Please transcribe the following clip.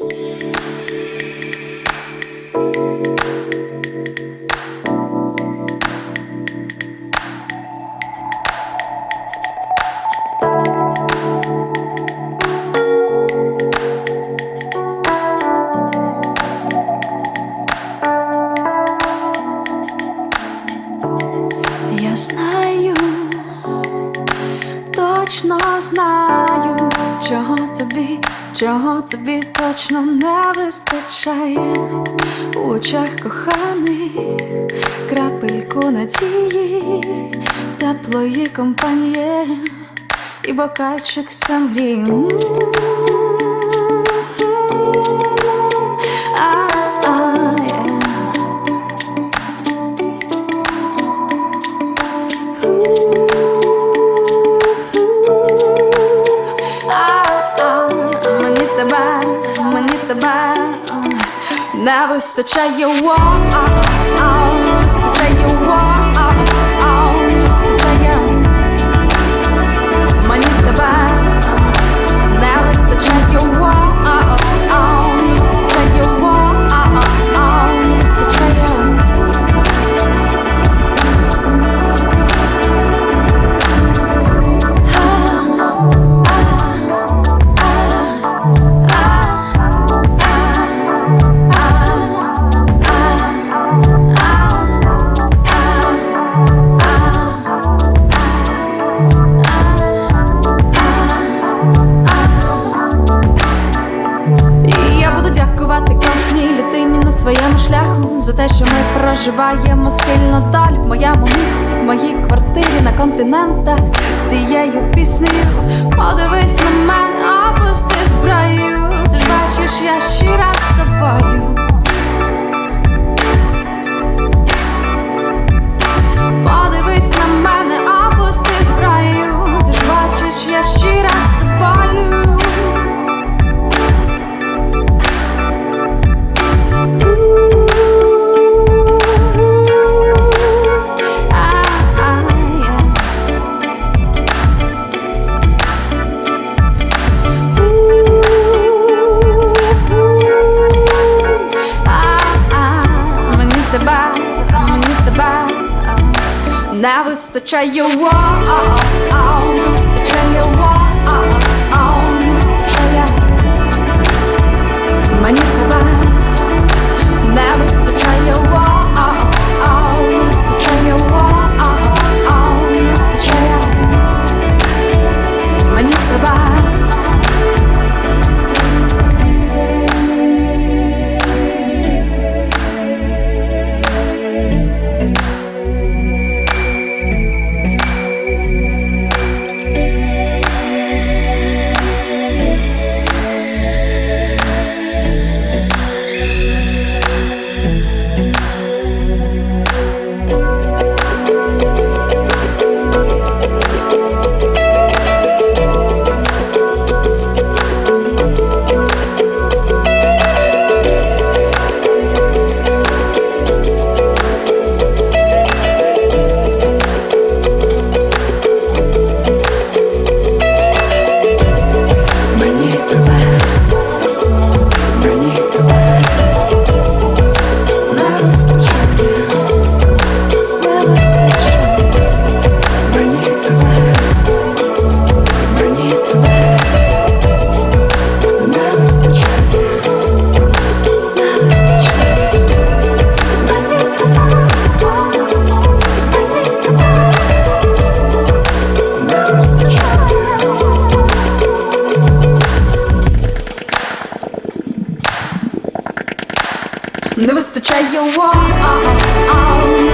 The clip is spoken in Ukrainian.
Я знаю, точно знаю чого тобі, чого тобі точно не вистачає у очах коханих крапельку надії, теплої компанії і бокальчик самрій. тебе, мені тебе не вистачає. своєму шляху за те, що ми проживаємо спільно далі в моєму місті, в моїй квартирі на континентах з цією піснею подивись. не вистачає. Wow, oh, oh. Не вистачає. Wow, oh, oh,